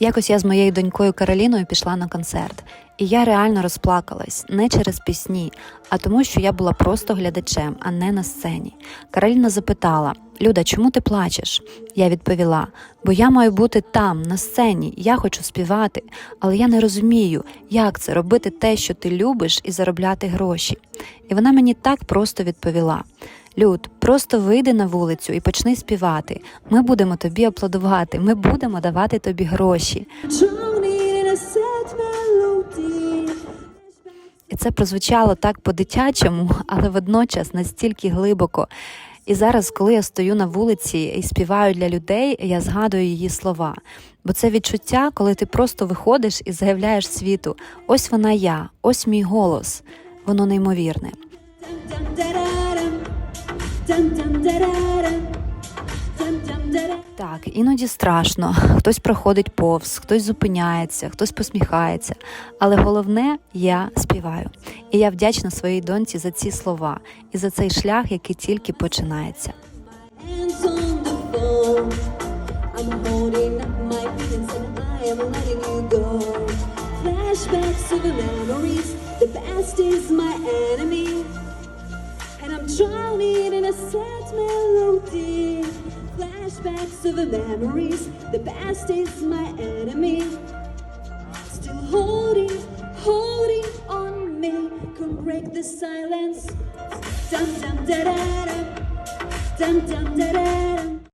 Якось я з моєю донькою Кароліною пішла на концерт, і я реально розплакалась не через пісні, а тому, що я була просто глядачем, а не на сцені. Кароліна запитала: Люда, чому ти плачеш? Я відповіла: бо я маю бути там, на сцені, я хочу співати, але я не розумію, як це робити те, що ти любиш, і заробляти гроші. І вона мені так просто відповіла. Люд, просто вийди на вулицю і почни співати. Ми будемо тобі аплодувати, ми будемо давати тобі гроші. І це прозвучало так по-дитячому, але водночас настільки глибоко. І зараз, коли я стою на вулиці і співаю для людей, я згадую її слова. Бо це відчуття, коли ти просто виходиш і заявляєш світу: ось вона я, ось мій голос. Воно неймовірне. Так, іноді страшно. Хтось проходить повз, хтось зупиняється, хтось посміхається. Але головне, я співаю. І я вдячна своїй доньці за ці слова і за цей шлях, який тільки починається. The memories. Is my enemy. Drowning in a sad melody. Flashbacks of the memories. The past is my enemy. Still holding, holding on me. Come break the silence. Dum dum da da dum. Dum dum da da dum.